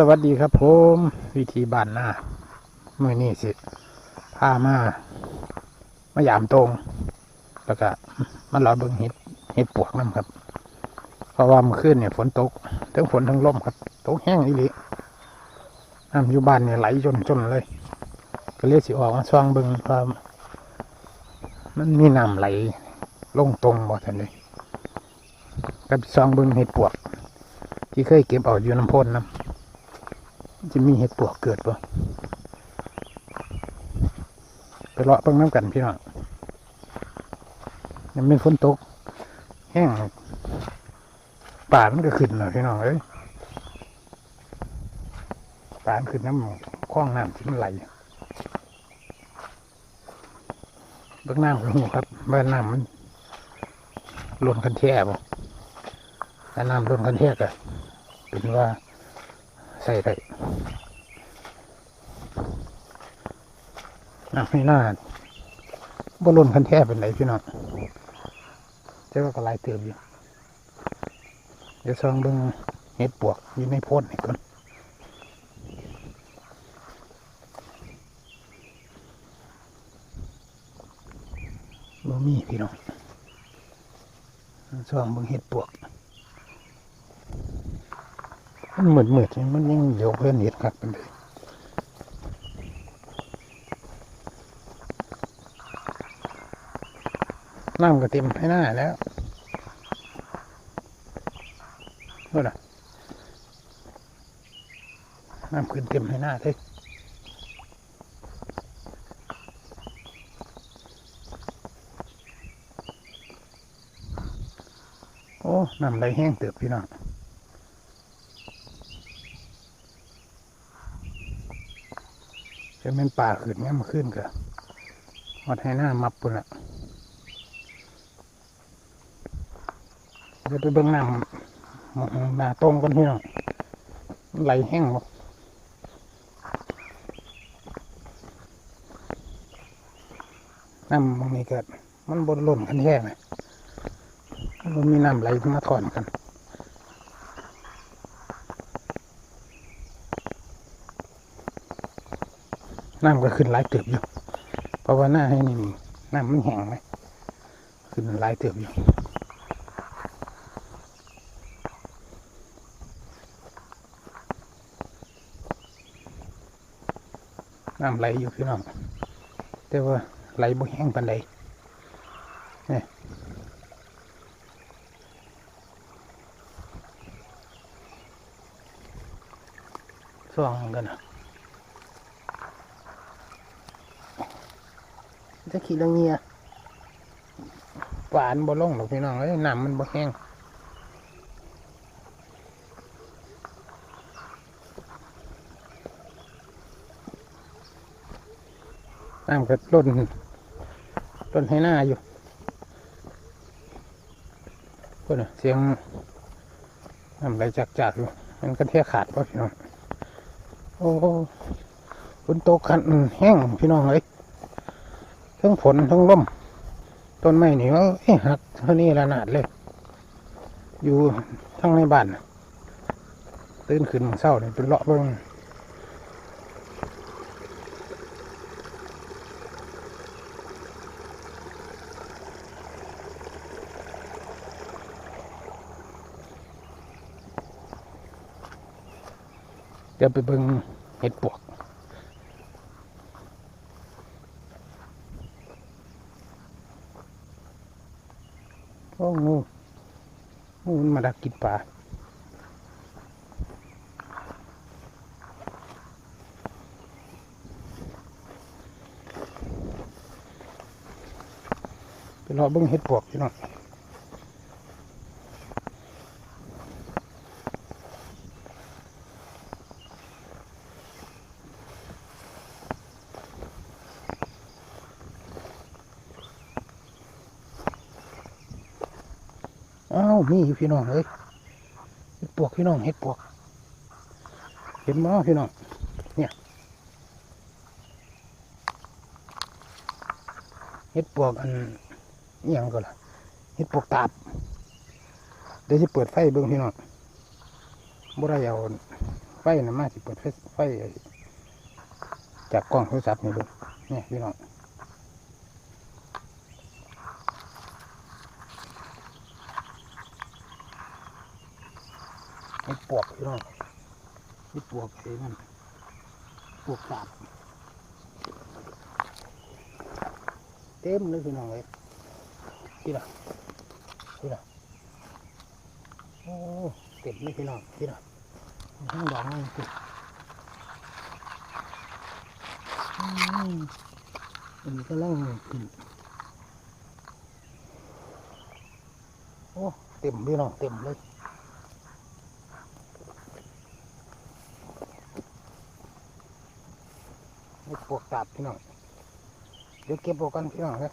สวัสดีครับผม วิธีบ้านหน้าเมื่อนี้สิพามามายามตรง แล้วก็มันรอเบิ่งเห็ดเห็ดปวกน้ำครับ เพราะว่าเมื่อคืนเนี่ยฝนตกทั้งฝนทั้งลมครับ ตกแห้งอีหลีน้ำอยู่บ้านเนี่ยไหลจนจนเลย ก็เลยสิออกมาช่องเบิ่งว่ามันมีน้ำไหลลงตรงบ่ทันเลยก็ไปช่องเบิ่งเห็ดปวก ที่เคยเก็บเอาอยู่น้ำพ่นน้ำ จะมีเห็ดปวกเกิดปะไปเลาะเบิ่งน้ำกันพี่น้องยังเป็นฝนตก แห้งป่ามันก็ขึ้นแล้วพี่น้องเอ้ยป่ามันขึ้นน้ำคล้องน้ำที่มันไหลเบื้งน้ำของหูครับบ้านน้ำมันล้นคันแท่บ่ถ้าน้ำล้นคันแท่ก็เป็นว่าใส่ได้ อะไม่น่าบ่ล้นคันแท่เป็นไรพี่น้องเจ้าก็ลายเติมอยู่ เดี๋ยวซองเบิ่งเห็ดปวกอยู่ในโพดนี่ก่อนบ่มีพี่น้องซองเบิ่งเห็ดปวก มันเหมือนเหมือนมันยังเดี๋ยวเพื่อนเห็ดคักเป็นเลย น้ำก็เต็มให้หน้าแล้วนู่นน่ะน้ำขึ้นเต็มให้หน้าเลยโอ้น้ำไหลแห้งเติบพี่น้องจะเป็นป่าขึ้นเงี้ยมาขึ้นก็วัดให้หน้ามับปุ่นละ จะไปเบิ่งน้ำหน้าตรงกันพี่น้องไหลแห้งบ่น้ำมันนี่เกิด มันบนหล่นกันแย่ไหมมันมีน้ำไหลมาถอนกันน้ำก็ขึ้นหลายเติบอยู่ เพราะว่าหน้าให้นี่น้ำมันแห้งไหมขึ้นหลายเติบอยู่ น้ำไหลอยู่พี่น้องแต่ว่าไหลบ่แห้งปานใดนี่ส่องกันนะจะขี่ละเงียหวานบ่ลงหรอกพี่น้องเอ้ยน้ำมันบ่แห้ง น้ำก็ล้นล้นให้หน้าอยู่ก็น่ะเสียงน้ำไหลจากๆอยู่มันก็เที่ยขาดป่ะพี่น้องโอ้ฝนตกขันแห้งพี่น้องเอ้ยทั้งฝนทั้งลมต้นไม้นี่ว่าเอ๊ะหักเท่านี้ระนาดเลย อยู่ทั้งในบ้านตื่นขึ้นเศร้าเนี่ยเป็นเลาะเบิ้ง เดี๋ยวไปเบิ้งเห็ดปวก โอ้งูงูมันมาดักกินปลาไปรอเบิ้งเห็ดปวกพี่น้อง อ้าวมีอยู่พี่น้องเอ้ยเห็ดปวกพี่น้องเห็ดปวก เห็นมั้พี่น้องเนี่ยเห็ดปวกอันอิหยังก็ล่ะเห็ดปวกตาบเดี๋ยวจะเปิดไฟเบิ่งพี่น้องบ่ได้เอาไฟไฟนะมาสิเปิดไฟไฟจากกล้องโทรศัพท์นี่ดูเนี่ยพี่น้อง ไอ้ปวกพี่น้องไอ้ปวกไอ้นั่นปวกสาบเต็มเลยพี่น้องเลยพี่ละพี่ละโอ้เต็มเลยพี่น้องพี่ละทั้งดอกนี่พี่อืมอันนี้ก็เล่างขึ้นโอ้เต็มพี่น้องเต็มเลย นี่ปวกตัดพี่น้อง เดี๋ยวเก็บปวกกันพี่น้องนะ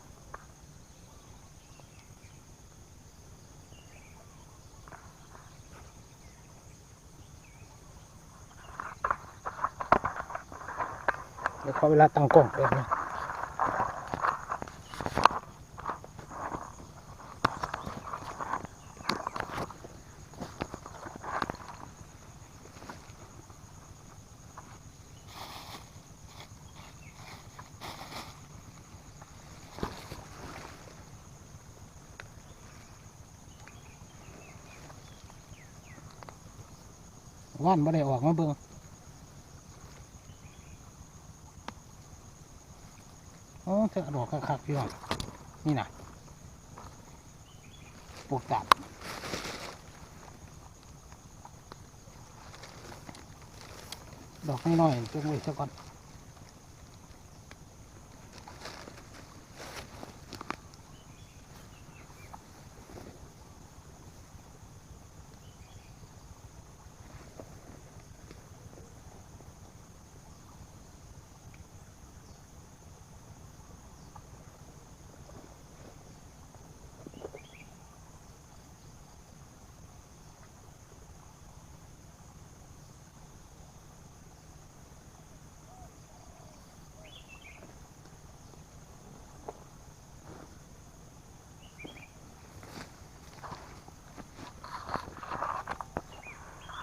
เดี๋ยวขอเวลาตั้งกล้องแป๊บนึง ว่านไม่ได้ออกมาเบิ่งโอ้เธอดอกคักๆพี่น้องนี่นะปลูกตับดอกน้อยๆจังไว้ซะก่อน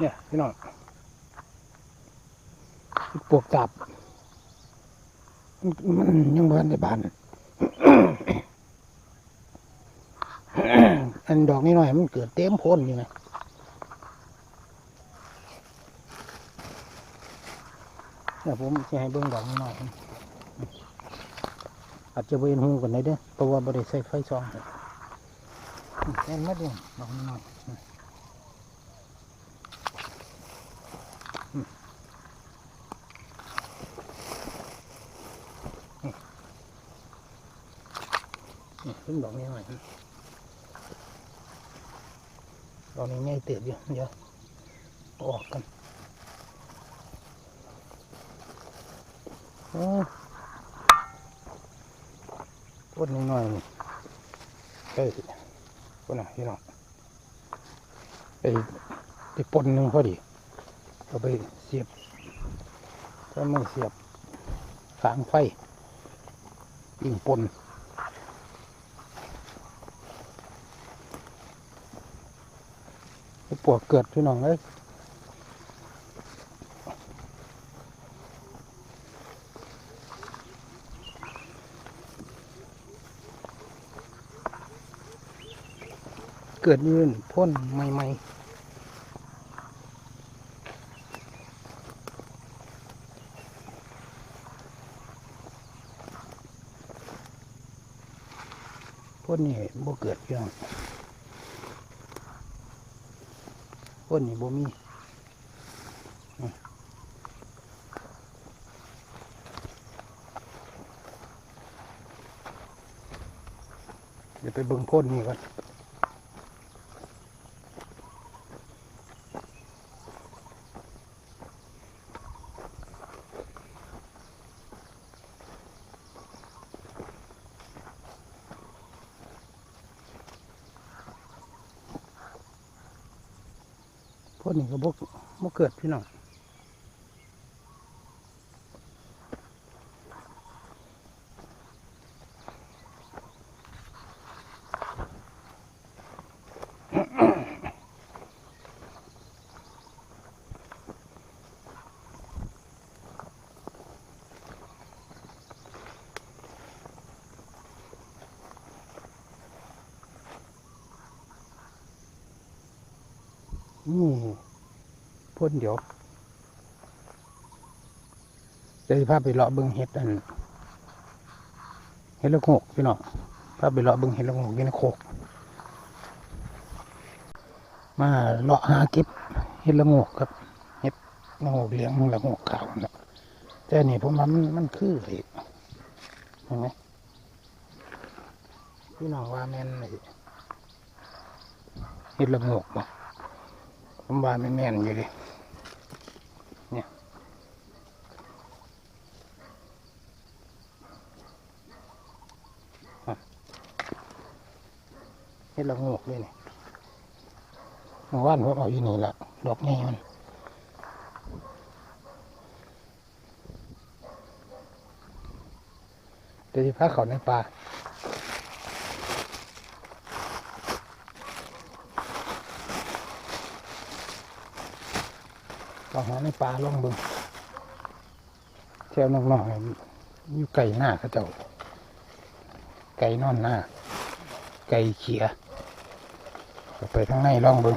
เนี่ยพี่น้องปลวกจับมันยังเบินในบ้านอันดอกนี้หน่อยมันเกิดเต็มพ้นอยู่นะเดี๋ยวผมจะให้เบิ้งดอกนี้หน่อยอาจจะเวนหูกันได้เด้อเพราะว่าบริใส่ไฟซองเห็นไหมเด้อดอกนี้หน่อย นี่เพิ่งดอกนี้หน่อยดอกนี้ง่ายเติบอยู่เดี๋ยวออกกันโอ้ปวดนิดหน่อยนี่ไปปวดหน่อยพี่น้องไปไปปนหนึ่งพอดีเอาไปเสียบถ้าไม่เสียบฝางไฟยิงปน ปวกเกิดพี่น้องเลยเกิดยืนพ่นใหม่ๆพ่นนี่บ่เกิดพี่น้อง พ่นนี่บ่มีเดี๋ยวไปเบิ่งพ้นนี่ก่อนพ่นนี่ก็ บ่บ่เกิดพี่น้อง นี่ พ่นเดี๋ยวจะพาไปเลาะเบิ่งเห็ดอันเห็ดละโงกพี่น้องพาไปเลาะเบิ่งเห็ดละโงกยู่นโคกมาเลาะหาเก็บเห็ดละโงกครับเห็ดละโงกเหลี้ยงละโงกขาวนะแต่นี่ผมว่ามันมันคือไอ้เห็นไหมพี่น้องว่าแม่นเห็ดละโงกบ่ผมว่าไม่แม่นอยู่ดิเนี่ยอะ เห็ดละงกเลยนี่เมื่อวานผมเอาอยู่นี่ละดอกใหญ่มันเดี๋ยวจะพาเขาในป่าลองหาในป่าลองบึงเที่ยวน้องๆอยู่ไก่หน้าเขาเจ้า ไก่นอนหน้า ไก่เขีย ไปข้างในลองเบิ่ง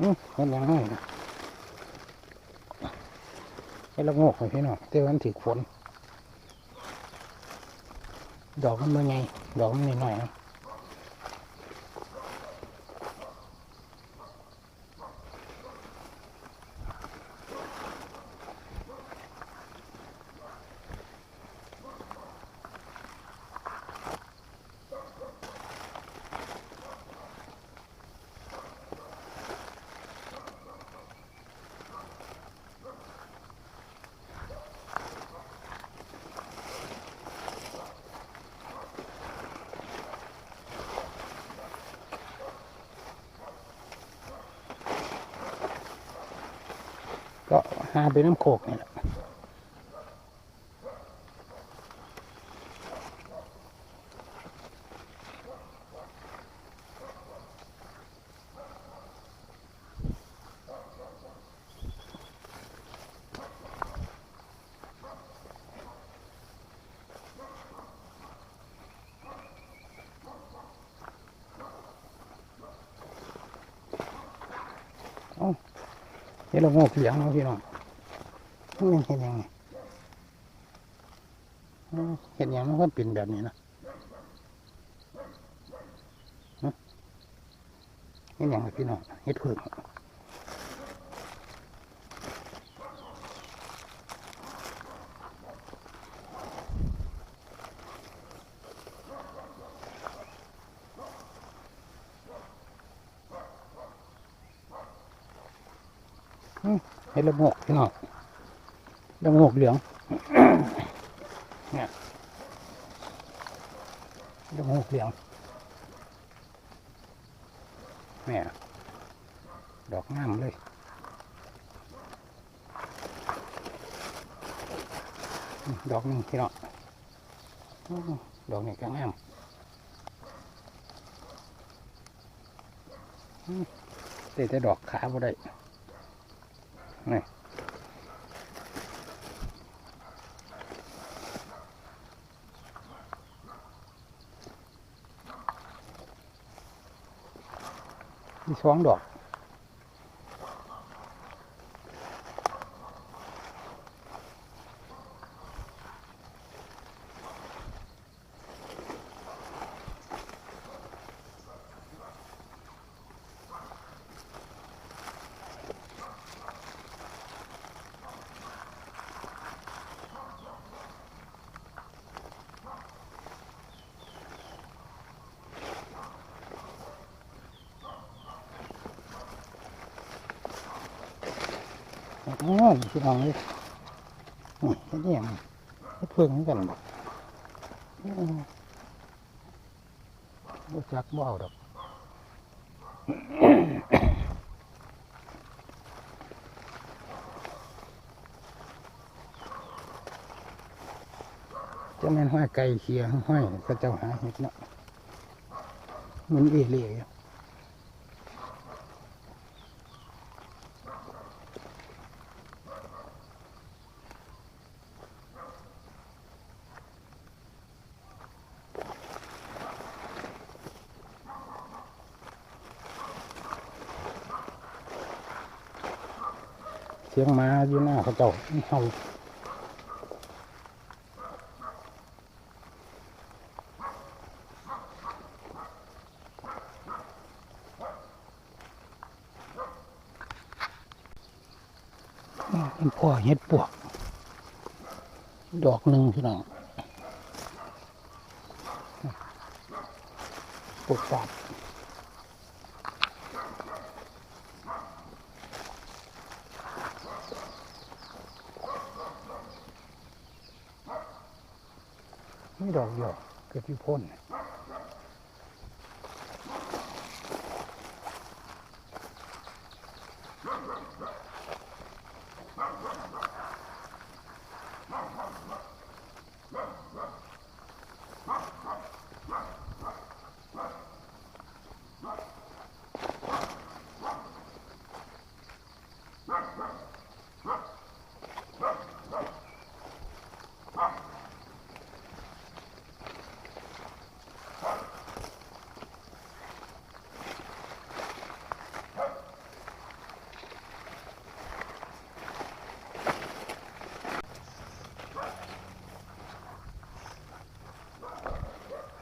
อืมเห็นยังไงนะเห็นละงกไห้พี่น้องเต้วันถือฝนดอกมันเมื่อไงดอกมันนิดหน่อยนะก็ หาไปน้ำโขกนี่แหละเห็นละโงกเหลียงเนาะพี่น้อง มันเห็นยังไงเห็นยังมันก็เป็นแบบนี้นะเห็นยังไงพี่น้องเห็ดเพิ่งเห็ดละโงกพี่น้อง ละโงกเหลืองเนี่ยละโงกเหลืองแม่ดอกงามเลยดอกหนึงพี่น้องดอกนี้ก็งามเต่แต่ดอกขาบ่ได้นี่ มีส อ้ยพี่น้องเลยนี่เฮ็ดอิหยังเฮ็ดเพิ่งเหมือนกันบ่อืมบ่จักบ่เอาดอกจะแม่นห้อยไก่เคียห้อยก็เจ้าหาเห็ดเนาะมันเอเลี่ย สียงหมาอยู่หน้าเขาเจ้าเฮาอ้าวเป็นพ่อเห็ดปวก ดอกหนึ่งพี่น้องปวกสาด ไม่ดอกเกิดที่พ้น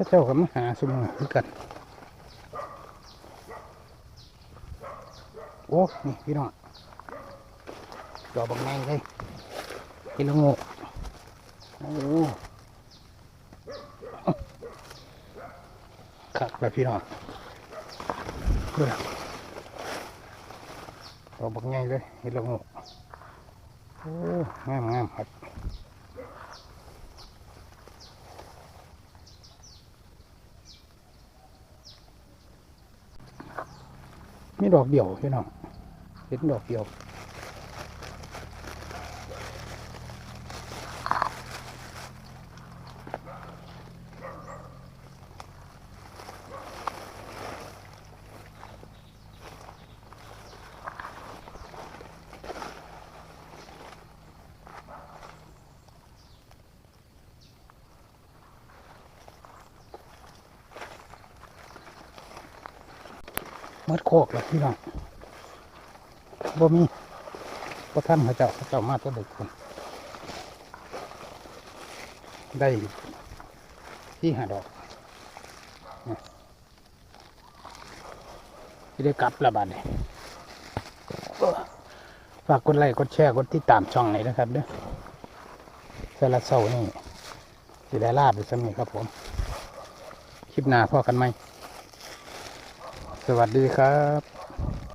เจ้าก็มาหาสมอคือกัน โอ้ นี่พี่น้องดอกบางแมงเลยกินละงกโอ้ขักแล้วพี่น้องเบื่อดอกบางแมงเลยกินละงกโอ้งามงามครับ มีดอกเดียวพี่น้องเห็นดอกเดียว มดโคกแล้วพี่น้องบ่มีบ่ท่านเขาเจ้าเขาเจ้ามาตัวเด็กคนได้ที่หาดอกที่ได้กลับละบาดเลยฝากกดไลค์กดแชร์กดติดตามช่องไหนนะครับเด้อเสาร์ละเสานี่สิได้ลาบไปสมีครับผม คลิปหน้าพ่อกันไหม สวัสดีครับ